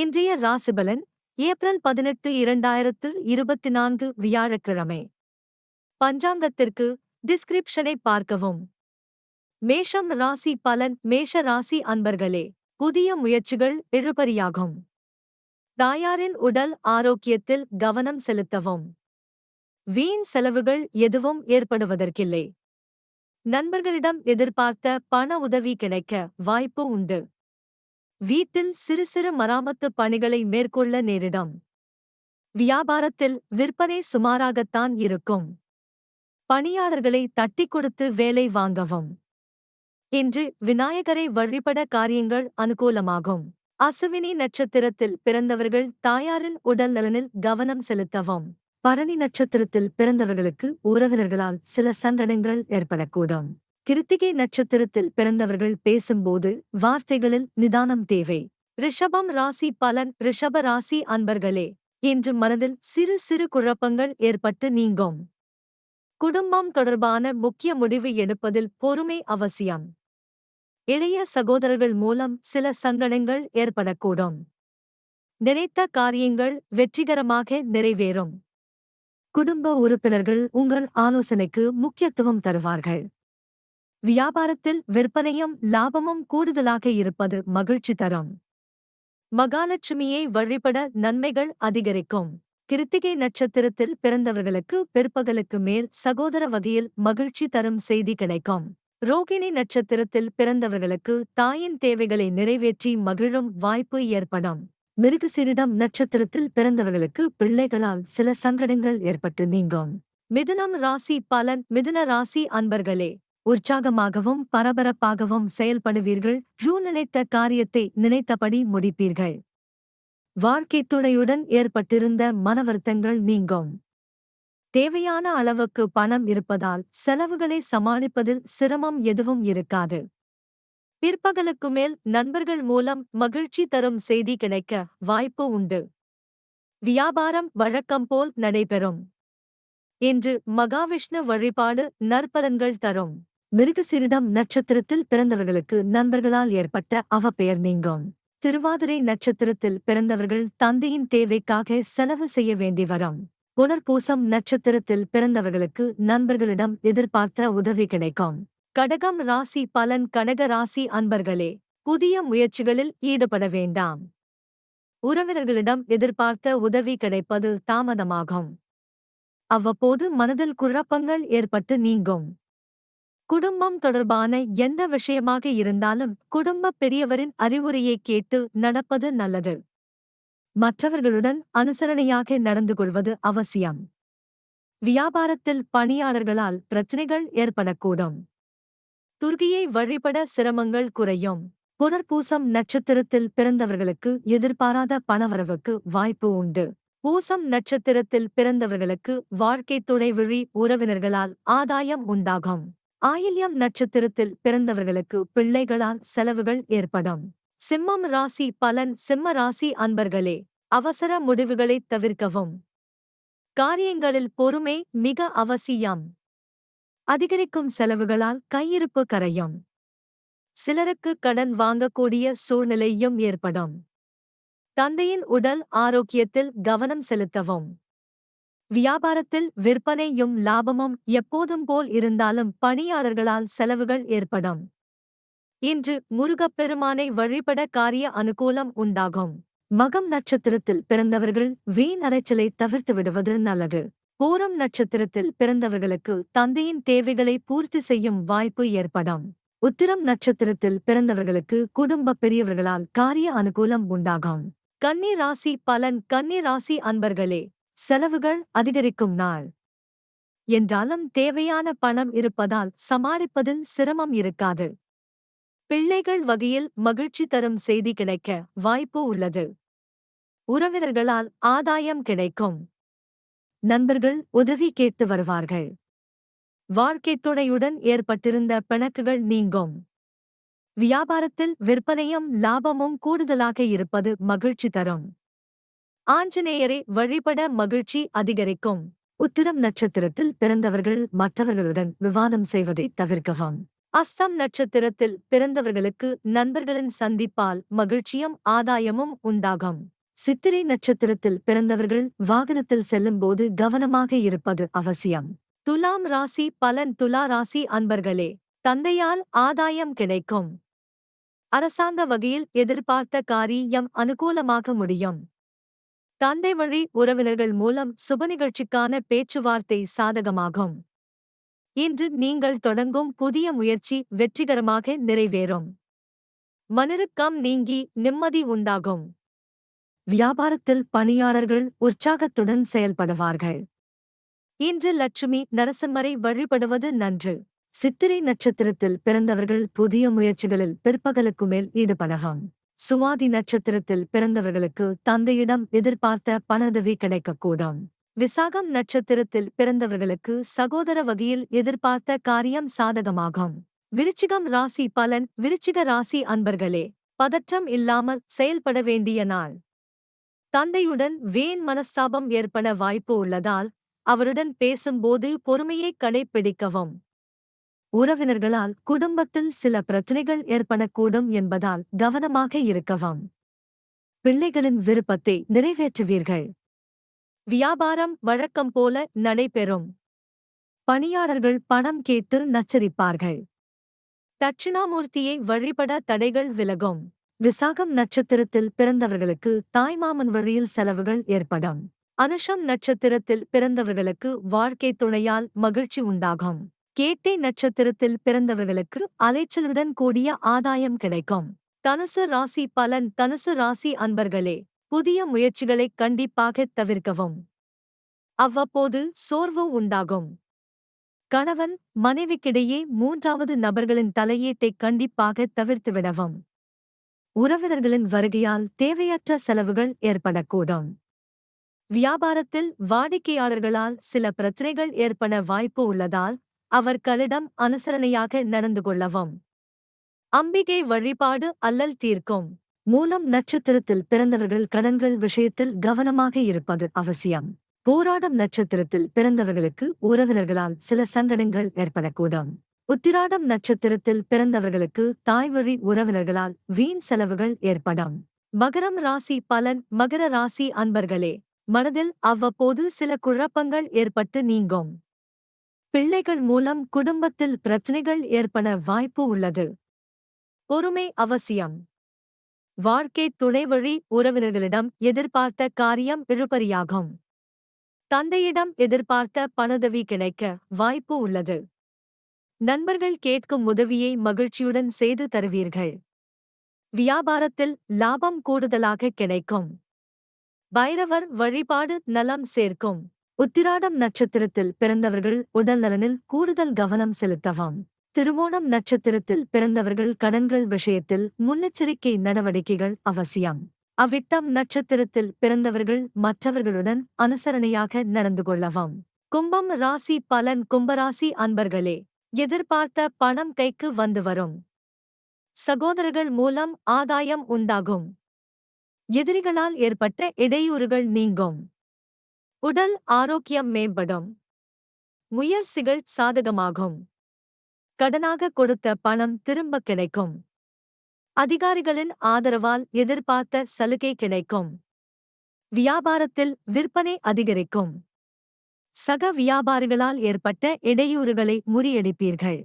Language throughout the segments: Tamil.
இன்றைய ராசிபலன் ஏப்ரல் பதினெட்டு இரண்டாயிரத்து இருபத்தி நான்கு வியாழக்கிழமை. பஞ்சாங்கத்திற்கு டிஸ்கிரிப்ஷனை பார்க்கவும். மேஷம் ராசி பலன் மேஷ ராசி அன்பர்களே புதிய முயற்சிகள் இழுபறியாகும் தாயாரின் உடல் ஆரோக்கியத்தில் கவனம் செலுத்தவும். வீண் செலவுகள் எதுவும் ஏற்படுவதற்கில்லை. நண்பர்களிடம் எதிர்பார்த்த பண உதவி கிடைக்க வாய்ப்பு உண்டு. வீட்டில் சிறு சிறு மராமத்து பணிகளை மேற்கொள்ள நேரிடும். வியாபாரத்தில் விற்பனை சுமாராகத்தான் இருக்கும். பணியாளர்களை தட்டிக் கொடுத்து வேலை வாங்கவும். இன்று விநாயகரை வழிபட காரியங்கள் அனுகூலமாகும். அசுவினி நட்சத்திரத்தில் பிறந்தவர்கள் தாயாரின் உடல் நலனில் கவனம் செலுத்தவும். பரணி நட்சத்திரத்தில் பிறந்தவர்களுக்கு உறவினர்களால் சில சங்கடங்கள் ஏற்படக்கூடும். கிருத்திகை நட்சத்திரத்தில் பிறந்தவர்கள் பேசும்போது வார்த்தைகளில் நிதானம் தேவை. ரிஷபம் ராசி பலன் ரிஷப ராசி அன்பர்களே இன்று மனதில் சிறு சிறு குழப்பங்கள் ஏற்பட்டு நீங்கும். குடும்பம் தொடர்பான முக்கிய முடிவு எடுப்பதில் பொறுமை அவசியம். இளைய சகோதரர்கள் மூலம் சில சங்கடங்கள் ஏற்படக்கூடும். நினைத்த காரியங்கள் வெற்றிகரமாக நிறைவேறும். குடும்ப உறுப்பினர்கள் உங்கள் ஆலோசனைக்கு முக்கியத்துவம் தருவார்கள். வியாபாரத்தில் விற்பனையும் லாபமும் கூடுதலாக இருப்பது மகிழ்ச்சி தரும். மகாலட்சுமியை வழிபட நன்மைகள் அதிகரிக்கும். கிருத்திகை நட்சத்திரத்தில் பிறந்தவர்களுக்கு பிற்பகலுக்கு மேல் சகோதர வகையில் மகிழ்ச்சி தரும் செய்தி கிடைக்கும். ரோகிணி நட்சத்திரத்தில் பிறந்தவர்களுக்கு தாயின் தேவைகளை நிறைவேற்றி மகிழும் வாய்ப்பு ஏற்படும். மிருகசிரிடம் நட்சத்திரத்தில் பிறந்தவர்களுக்கு பிள்ளைகளால் சில சங்கடங்கள் ஏற்பட்டு நீங்கும். மிதுனம் ராசி பலன் மிதுன ராசி அன்பர்களே உற்சாகமாகவும் பரபரப்பாகவும் செயல்படுவீர்கள். யூ நினைத்த காரியத்தை நினைத்தபடி முடிப்பீர்கள். வாழ்க்கைத் துணையுடன் ஏற்பட்டிருந்த மனவருத்தங்கள் நீங்கும். தேவையான அளவுக்கு பணம் இருப்பதால் செலவுகளை சமாளிப்பதில் சிரமம் எதுவும் இருக்காது. பிற்பகலுக்கு மேல் நண்பர்கள் மூலம் மகிழ்ச்சி தரும் செய்தி கிடைக்க வாய்ப்பு உண்டு. வியாபாரம் வழக்கம் போல் நடைபெறும். இன்று மகாவிஷ்ணு வழிபாடு நற்பலன்கள் தரும். மிருகசிரிடம் நட்சத்திரத்தில் பிறந்தவர்களுக்கு நண்பர்களால் ஏற்பட்ட அவப்பெயர் நீங்கும். திருவாதிரை நட்சத்திரத்தில் பிறந்தவர்கள் தந்தையின் தேவைக்காக செலவு செய்ய வேண்டி வரும். புனர்பூசம் நட்சத்திரத்தில் பிறந்தவர்களுக்கு நண்பர்களிடம் எதிர்பார்த்த உதவி கிடைக்கும். கடகம் ராசி பலன் கடக ராசி அன்பர்களே புதிய முயற்சிகளில் ஈடுபட வேண்டாம். உறவினர்களிடம் எதிர்பார்த்த உதவி கிடைப்பது தாமதமாகும். அவ்வப்போது மனதில் குழப்பங்கள் ஏற்பட்டு நீங்கும். குடும்பம் தொடர்பான எந்த விஷயமாக இருந்தாலும் குடும்ப பெரியவரின் அறிவுரையை கேட்டு நடப்பது நல்லது. மற்றவர்களுடன் அனுசரணையாக நடந்து கொள்வது அவசியம். வியாபாரத்தில் பணியாளர்களால் பிரச்சினைகள் ஏற்படக்கூடும். துர்கியை வழிபட சிரமங்கள் குறையும். புனர்பூசம் நட்சத்திரத்தில் பிறந்தவர்களுக்கு எதிர்பாராத பணவரவுக்கு வாய்ப்பு உண்டு. பூசம் நட்சத்திரத்தில் பிறந்தவர்களுக்கு வாழ்க்கைத் துணைவிழி உறவினர்களால் ஆதாயம் உண்டாகும். ஆயில்யம் நட்சத்திரத்தில் பிறந்தவர்களுக்கு பிள்ளைகளால் செலவுகள் ஏற்படும். சிம்மம் ராசி பலன். சிம்ம ராசி அன்பர்களே அவசர முடிவுகளைத் தவிர்க்கவும். காரியங்களில் பொறுமை மிக அவசியம். அதிகரிக்கும் செலவுகளால் கையிருப்பு கரையும். சிலருக்கு கடன் வாங்கக்கூடிய சூழ்நிலையும் ஏற்படும். தந்தையின் உடல் ஆரோக்கியத்தில் கவனம் செலுத்தவும். வியாபாரத்தில் விற்பனையும் லாபமும் எப்போதும் போல் இருந்தாலும் பணியாளர்களால் செலவுகள் ஏற்படும். இன்று முருகப்பெருமானை வழிபட காரிய அனுகூலம் உண்டாகும். மகம் நட்சத்திரத்தில் பிறந்தவர்கள் வீண் அரைச்சலை தவிர்த்து விடுவது நல்லது. பூரம் நட்சத்திரத்தில் பிறந்தவர்களுக்கு தந்தையின் தேவைகளை பூர்த்தி செய்யும் வாய்ப்பு ஏற்படும். உத்திரம் நட்சத்திரத்தில் பிறந்தவர்களுக்கு குடும்ப பெரியவர்களால் காரிய அனுகூலம் உண்டாகும். கன்னி ராசி பலன் கன்னி ராசி அன்பர்களே செலவுகள் அதிகரிக்கும் நாள். என்றாலும் தேவையான பணம் இருப்பதால் சமாளிப்பதில் சிரமம் இருக்காது. பிள்ளைகள் வகையில் மகிழ்ச்சி தரும் செய்தி கிடைக்க வாய்ப்பு உள்ளது. உறவினர்களால் ஆதாயம் கிடைக்கும். நண்பர்கள் உதவி கேட்டு வருவார்கள். வாழ்க்கைத் துணையுடன் ஏற்பட்டிருந்த பிணக்குகள் நீங்கும். வியாபாரத்தில் விற்பனையும் லாபமும் கூடுதலாக இருப்பது மகிழ்ச்சி தரும். ஆஞ்சநேயரை வழிபட மகிழ்ச்சி அதிகரிக்கும். உத்திரம் நட்சத்திரத்தில் பிறந்தவர்கள் மற்றவர்களுடன் விவாதம் செய்வதை தவிர்க்கவும். அஸ்தம் நட்சத்திரத்தில் பிறந்தவர்களுக்கு நண்பர்களின் சந்திப்பால் மகிழ்ச்சியும் ஆதாயமும் உண்டாகும். சித்திரை நட்சத்திரத்தில் பிறந்தவர்கள் வாகனத்தில் செல்லும்போது கவனமாக இருப்பது அவசியம். துலாம் ராசி பலன் துலா ராசி அன்பர்களே தந்தையால் ஆதாயம் கிடைக்கும். அரசாங்க வகையில் எதிர்பார்த்த காரியம் அனுகூலமாக முடியும். தந்தை வழி உறவினர்கள் மூலம் சுப நிகழ்ச்சிக்கான பேச்சுவார்த்தை சாதகமாகும். இன்று நீங்கள் தொடங்கும் புதிய முயற்சி வெற்றிகரமாக நிறைவேறும். மனிருக்கம் நீங்கி நிம்மதி உண்டாகும். வியாபாரத்தில் பணியாளர்கள் உற்சாகத்துடன் செயல்படுவார்கள். இன்று லட்சுமி நரசிம்மரை வழிபடுவது நன்று. சித்திரை நட்சத்திரத்தில் பிறந்தவர்கள் புதிய முயற்சிகளில் பிற்பகலுக்கு மேல் ஈடுபடலாம். சுவாதி நட்சத்திரத்தில் பிறந்தவர்களுக்கு தந்தையிடம் எதிர்பார்த்த பணதவி கிடைக்கக்கூடும். விசாகம் நட்சத்திரத்தில் பிறந்தவர்களுக்கு சகோதர வகையில் எதிர்பார்த்த காரியம் சாதகமாகும். விருச்சிகம் ராசி பலன் விருச்சிக ராசி அன்பர்களே பதற்றம் இல்லாமல் செயல்பட வேண்டிய நாள். தந்தையுடன் வேன் மனஸ்தாபம் ஏற்பட வாய்ப்பு உள்ளதால் அவருடன் பேசும்போது பொறுமையை கடைப்பிடிக்கவும். உறவினர்களால் குடும்பத்தில் சில பிரச்சனைகள் ஏற்படக்கூடும் என்பதால் கவனமாக இருக்கவும். பிள்ளைகளின் விருப்பத்தை நிறைவேற்றுவீர்கள். வியாபாரம் வழக்கம் போல நடைபெறும். பணியாளர்கள் பணம் கேட்டு நச்சரிப்பார்கள். தட்சிணாமூர்த்தியை வழிபட தடைகள் விலகும். விசாகம் நட்சத்திரத்தில் பிறந்தவர்களுக்கு தாய்மாமன் வழியில் செலவுகள் ஏற்படும். அனுஷம் நட்சத்திரத்தில் பிறந்தவர்களுக்கு வாழ்க்கை துணையால் மகிழ்ச்சி உண்டாகும். கேட்டை நட்சத்திரத்தில் பிறந்தவர்களுக்கு அலைச்சலுடன் கூடிய ஆதாயம் கிடைக்கும். தனுசு ராசி பலன் தனுசு ராசி அன்பர்களே புதிய முயற்சிகளை கண்டிப்பாக தவிர்க்கவும். அவ்வப்போது சோர்வு உண்டாகும். கணவன் மனைவிக்கிடையே மூன்றாவது நபர்களின் தலையீட்டை கண்டிப்பாக தவிர்த்துவிடவும். உறவினர்களின் வருகையால் தேவையற்ற செலவுகள் ஏற்படக்கூடும். வியாபாரத்தில் வாடிக்கையாளர்களால் சில பிரச்சனைகள் ஏற்பட வாய்ப்பு உள்ளதால் அவர்களிடம் அனுசரணையாக நடந்து கொள்ளவும். அம்பிகை வழிபாடு அல்லல் தீர்க்கும். மூலம் நட்சத்திரத்தில் பிறந்தவர்கள் கடன்கள் விஷயத்தில் கவனமாக இருப்பது அவசியம். போராடும் நட்சத்திரத்தில் பிறந்தவர்களுக்கு உறவினர்களால் சில சங்கடங்கள் ஏற்படக்கூடும். உத்திராடம் நட்சத்திரத்தில் பிறந்தவர்களுக்கு தாய்வழி உறவினர்களால் வீண் செலவுகள் ஏற்படும். மகரம் ராசி பலன் மகர ராசி அன்பர்களே மனதில் அவ்வப்போது சில குழப்பங்கள் ஏற்பட்டு நீங்கும். பிள்ளைகள் மூலம் குடும்பத்தில் பிரச்சனைகள் ஏற்பட வாய்ப்பு உள்ளது. பொறுமை அவசியம். வாழ்க்கை துணைவழி உறவினர்களிடம் எதிர்பார்த்த காரியம் இழுபறியாகும். தந்தையிடம் எதிர்பார்த்த பணதவி கிடைக்க வாய்ப்பு உள்ளது. நண்பர்கள் கேட்கும் உதவியை மகிழ்ச்சியுடன் செய்து தருவீர்கள். வியாபாரத்தில் லாபம் கூடுதலாக கிடைக்கும். பைரவர் வழிபாடு நலம் சேர்க்கும். உத்திராடம் நட்சத்திரத்தில் பிறந்தவர்கள் உடல்நலனில் கூடுதல் கவனம் செலுத்தவும். திருவோணம் நட்சத்திரத்தில் பிறந்தவர்கள் கடன்கள் விஷயத்தில் முன்னெச்சரிக்கை நடவடிக்கைகள் அவசியம். அவ்விட்டம் நட்சத்திரத்தில் பிறந்தவர்கள் மற்றவர்களுடன் அனுசரணையாக நடந்து கொள்ளவும். கும்பம் ராசி பலன் கும்பராசி அன்பர்களே எதிர்பார்த்த பணம் கைக்கு வந்து வரும். சகோதரர்கள் மூலம் ஆதாயம் உண்டாகும். எதிரிகளால் ஏற்பட்ட இடையூறுகள் நீங்கும். உடல் ஆரோக்கியம் மேம்படும். முயற்சிகள் சாதகமாகும். கடனாக கொடுத்த பணம் திரும்ப கிடைக்கும். அதிகாரிகளின் ஆதரவால் எதிர்பார்த்த சலுகை கிடைக்கும். வியாபாரத்தில் விற்பனை அதிகரிக்கும். சக வியாபாரிகளால் ஏற்பட்ட இடையூறுகளை முறியடிப்பீர்கள்.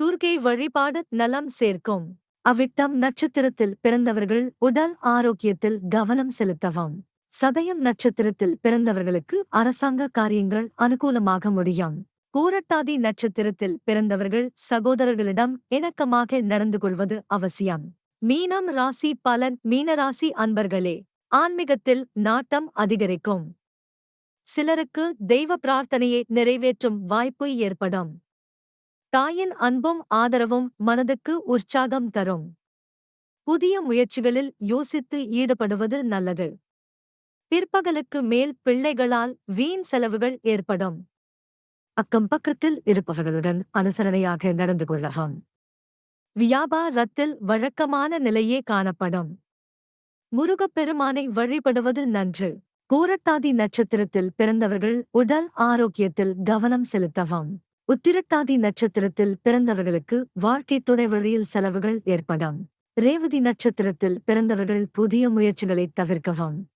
துர்க்கை வழிபாடு நலம் சேர்க்கும். அவ்விட்டம் நட்சத்திரத்தில் பிறந்தவர்கள் உடல் ஆரோக்கியத்தில் கவனம் செலுத்தவும். சதயம் நட்சத்திரத்தில் பிறந்தவர்களுக்கு அரசாங்க காரியங்கள் அனுகூலமாக முடியும். பூரட்டாதி நட்சத்திரத்தில் பிறந்தவர்கள் சகோதரர்களிடம் இணக்கமாக நடந்து கொள்வது அவசியம். மீனம் ராசி பலன் மீனராசி அன்பர்களே ஆன்மீகத்தில் நாட்டம் அதிகரிக்கும். சிலருக்கு தெய்வ பிரார்த்தனையை நிறைவேற்றும் வாய்ப்பு ஏற்படும். தாயின் அன்பும் ஆதரவும் மனதுக்கு உற்சாகம் தரும். புதிய முயற்சிகளில் யோசித்து ஈடுபடுவது நல்லது. பிற்பகலுக்கு மேல் பிள்ளைகளால் வீண் செலவுகள் ஏற்படும். அக்கம் பக்கத்தில் இருப்பவர்களுடன் அனுசரணையாக நடந்து கொள்ளவும். வியாபாரத்தில் வழக்கமான நிலையே காணப்படும். முருகப்பெருமானை வழிபடுவது நன்று. பூரட்டாதி நட்சத்திரத்தில் பிறந்தவர்கள் உடல் ஆரோக்கியத்தில் கவனம் செலுத்தவும். உத்திரட்டாதி நட்சத்திரத்தில் பிறந்தவர்களுக்கு வாழ்க்கை துணை வழியில் செலவுகள் ஏற்படும். ரேவதி நட்சத்திரத்தில் பிறந்தவர்கள் புதிய முயற்சிகளை தவிர்க்கவும்.